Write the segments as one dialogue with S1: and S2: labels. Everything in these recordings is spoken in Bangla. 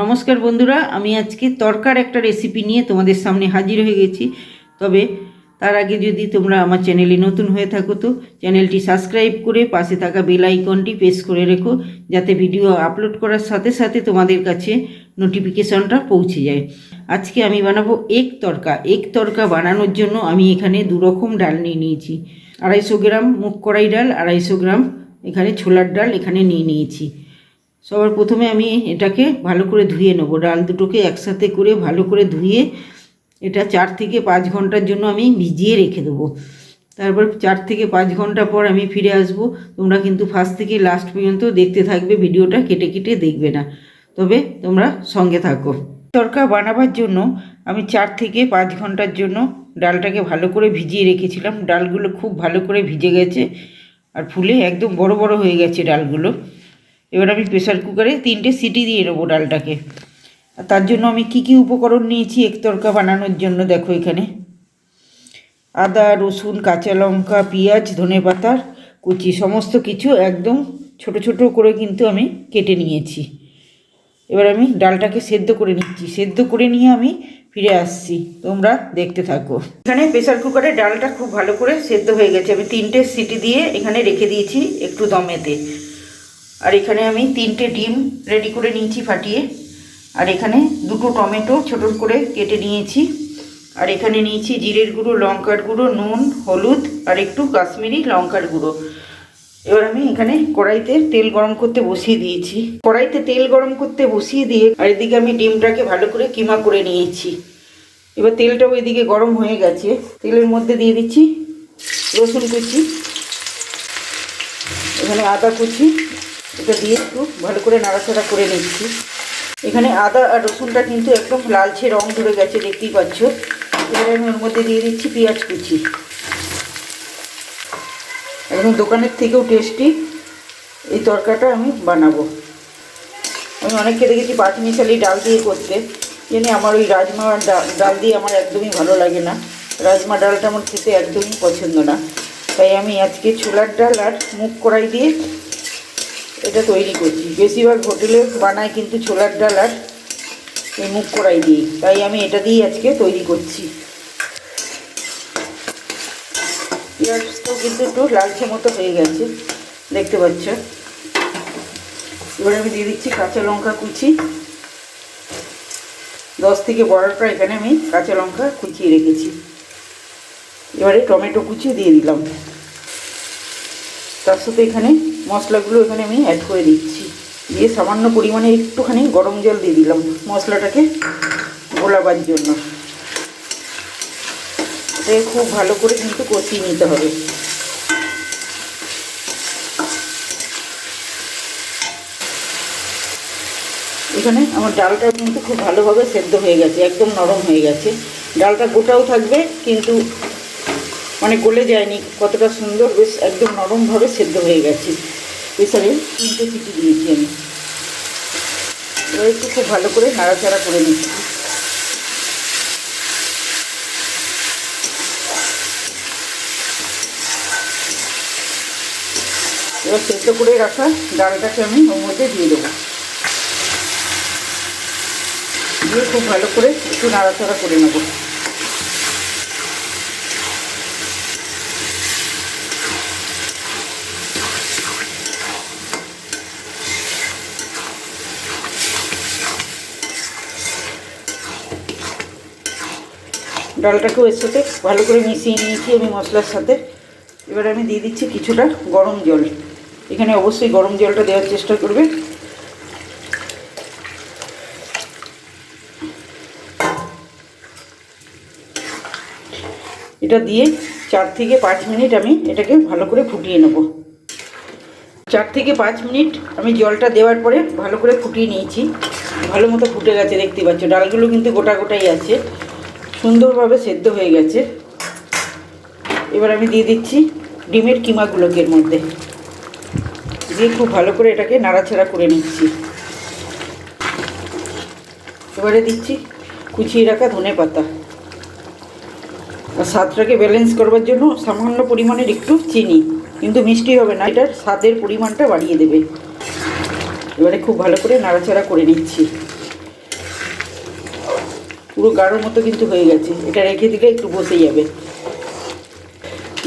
S1: নমস্কার বন্ধুরা, আমি আজকে তরকার একটা রেসিপি নিয়ে তোমাদের সামনে হাজির হয়ে গেছি। তবে তার আগে যদি তোমরা আমার চ্যানেলে নতুন হয়ে থাকো তো চ্যানেলটি সাবস্ক্রাইব করে পাশে থাকা বেল আইকনটি প্রেস করে রেখো, যাতে ভিডিও আপলোড করার সাথে সাথে তোমাদের কাছে নোটিফিকেশনটা পৌঁছে যায়। আজকে আমি বানাবো এক তরকা। এক তরকা বানানোর জন্য আমি এখানে দু রকম ডাল নিয়ে নিয়েছি। আড়াইশো গ্রাম মুগ কড়াই ডাল, আড়াইশো গ্রাম এখানে ছোলার ডাল এখানে নিয়ে নিয়েছি। সবার প্রথমে আমি এটাকে ভালো করে ধুয়ে নেব। ডাল দুটোকে একসাথে করে ভালো করে ধুয়ে এটা চার থেকে পাঁচ ঘণ্টার জন্য আমি ভিজিয়ে রেখে দেবো। তারপর চার থেকে পাঁচ ঘণ্টা পর আমি ফিরে আসব। তোমরা কিন্তু ফার্স্ট থেকে লাস্ট পর্যন্ত দেখতে থাকবে, ভিডিওটা কেটে কেটে দেখবে না। তবে তোমরা সঙ্গে থাকো। তরকা বানাবার জন্য আমি চার থেকে পাঁচ ঘণ্টার জন্য ডালটাকে ভালো করে ভিজিয়ে রেখেছিলাম। ডালগুলো খুব ভালো করে ভিজে গেছে আর ফুলে একদম বড় বড় হয়ে গেছে ডালগুলো। এবার আমি প্রেসার কুকারে তিনটে সিটি দিয়ে নেব ডালটাকে। আর তার জন্য আমি কি কি উপকরণ নিয়েছি এক তরকা বানানোর জন্য দেখো এখানে। আদা, রসুন, কাঁচা লঙ্কা, পেঁয়াজ, ধনে পাতার কুচি, সমস্ত কিছু একদম ছোট ছোট করে কিন্তু আমি কেটে নিয়েছি। এবার আমি ডালটাকে সেদ্ধ করে নিচ্ছি। সেদ্ধ করে নিয়ে আমি ফিরে আসছি। তোমরা দেখতে থাকো। এখানে প্রেসার কুকারে ডালটা খুব ভালো করে সেদ্ধ হয়ে গেছে। আমি তিনটে সিটি দিয়ে এখানে রেখে দিয়েছি একটু দমেতে। আর এখানে আমি তিনটে ডিম রেডি করে নিয়েছি ফাটিয়ে। আর এখানে দুটো টমেটো ছোটো করে কেটে নিয়েছি। আর এখানে নিয়েছি জিরের গুঁড়ো, লঙ্কার গুঁড়ো, নুন, হলুদ আর একটু কাশ্মীরি লঙ্কার গুঁড়ো। এবার আমি এখানে কড়াইতে তেল গরম করতে বসিয়ে দিয়েছি। কড়াইতে তেল গরম করতে বসিয়ে দিয়ে আর এদিকে আমি ডিমটাকে ভালো করে কিমা করে নিয়েছি। এবার তেলটাও এদিকে গরম হয়ে গেছে। তেলের মধ্যে দিয়ে দিচ্ছি রসুন কুচি, এখানে আদা কুচি এটা দিয়ে একটু ভালো করে নাড়াচাড়া করে নিচ্ছি। এখানে আদা আর রসুনটা কিন্তু একদম লালচে রং ধরে গেছে, দেখতেই পাচ্ছ। এবারে আমি ওর মধ্যে দিয়ে দিচ্ছি পেঁয়াজ কুচি। একদম দোকানের থেকেও টেস্টি এই তরকাটা আমি বানাবো। আমি অনেককে দেখেছি পাঁচ মিশালি ডাল দিয়ে করতে। জেনে আমার ওই রাজমা ডাল ডাল দিয়ে আমার একদমই ভালো লাগে না। রাজমা ডালটা আমার খেতে একদমই পছন্দ না। তাই আমি আজকে ছোলার ডাল আর মুগ কড়াই দিয়ে এটা তৈরি করছি। বেশিরভাগ হোটেলে বানায় কিন্তু ছোলার ডাল আর এই মুগ কড়াই দিই তাই আমি এটা দিয়েই আজকে তৈরি করছি। পেঁয়াজ তো কিন্তু একটু লালচে মতো হয়ে গেছে, দেখতে পাচ্ছ। এবার আমি দিয়ে দিচ্ছি কাঁচা লঙ্কা কুচি। দশ থেকে বারোটা এখানে আমি কাঁচা লঙ্কা কুচিয়ে রেখেছি। এবারে টমেটো কুচিও দিয়ে দিলাম। তার সাথে এখানে মশলাগুলো এখানে আমি অ্যাড করে দিচ্ছি। দিয়ে সামান্য পরিমাণে একটুখানি গরম জল দিয়ে দিলাম মশলাটাকে গোলাবার জন্য। এটাকে খুব ভালো করে কিন্তু কষিয়ে নিতে হবে। এখানে আমার ডালটা কিন্তু খুব ভালোভাবে সেদ্ধ হয়ে গেছে, একদম নরম হয়ে গেছে। ডালটা গোটাও থাকবে, কিন্তু মানে গলে যায়নি, কতটা সুন্দর, বেশ একদম নরমভাবে সেদ্ধ হয়ে গেছে। প্রেসারে তিনটে সিটি দিয়েছি আমি। এবার একটু খুব ভালো করে নাড়াচাড়া করে নিচ্ছি। এবার সেদ্ধ করে রাখা ডালটাকে আমি ওর মধ্যে দিয়ে দেবো। দিয়ে খুব ভালো করে একটু নাড়াচাড়া করে নেব। ডালটাকেও এর সাথে ভালো করে মিশিয়ে নিয়েছি আমি মশলার সাথে। এবার আমি দিয়ে দিচ্ছি কিছুটা গরম জল। এখানে অবশ্যই গরম জলটা দেওয়ার চেষ্টা করবে। এটা দিয়ে চার থেকে পাঁচ মিনিট আমি এটাকে ভালো করে ফুটিয়ে নেব। চার থেকে পাঁচ মিনিট আমি জলটা দেওয়ার পরে ভালো করে ফুটিয়ে নিয়েছি। ভালো মতো ফুটে গেছে, দেখতে পাচ্ছ। ডালগুলো কিন্তু গোটা গোটাই আছে। সুন্দরভাবে সেদ্ধ হয়ে গেছে। এবার আমি দিয়ে দিচ্ছি ডিমের কিমাগুলোকে এর মধ্যে। দিয়ে খুব ভালো করে এটাকে নাড়াচাড়া করে নিচ্ছি। এবারে দিচ্ছি কুচিয়ে রাখা ধনে পাতা। আর স্বাদটাকে ব্যালেন্স করবার জন্য সামান্য পরিমাণের একটু চিনি। কিন্তু মিষ্টি হবে না, এটার স্বাদের পরিমাণটা বাড়িয়ে দেবে। এবারে খুব ভালো করে নাড়াচাড়া করে নিচ্ছি। পুরো গাঢ় মতো কিন্তু হয়ে গেছে। এটা রেখে দিলে একটু বসে যাবে।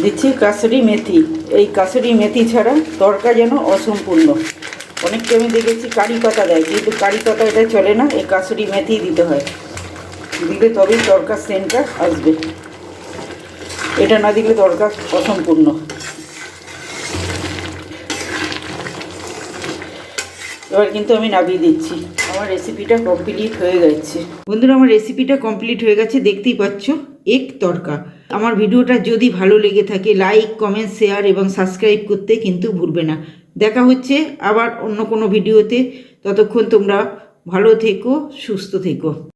S1: দিচ্ছি কাসরি মেথি। এই কাসরি মেথি ছাড়া তরকা যেন অসম্পূর্ণ। অনেককে আমি দেখেছি কারি পাতা দেয়, কিন্তু কারি পাতা এটা চলে না, এই কাসরি মেথি দিতে হয়। দিলে তবেই তরকার সেন্টটা আসবে। এটা না দিলে তরকা অসম্পূর্ণ। এবার কিন্তু আমি নামিয়ে দিচ্ছি। আমার রেসিপিটা কমপ্লিট হয়ে গেছে। বন্ধুরা, আমার রেসিপিটা কমপ্লিট হয়ে গেছে, দেখতেই পাচ্ছ, এক তরকা আমার ভিডিওটা যদি ভালো লেগে থাকে লাইক কমেন্ট শেয়ার এবং সাবস্ক্রাইব করতে কিন্তু ভুলবে না। দেখা হচ্ছে আবার অন্য কোনো ভিডিওতে। ততক্ষণ তোমরা ভালো থেকো, সুস্থ থেকো।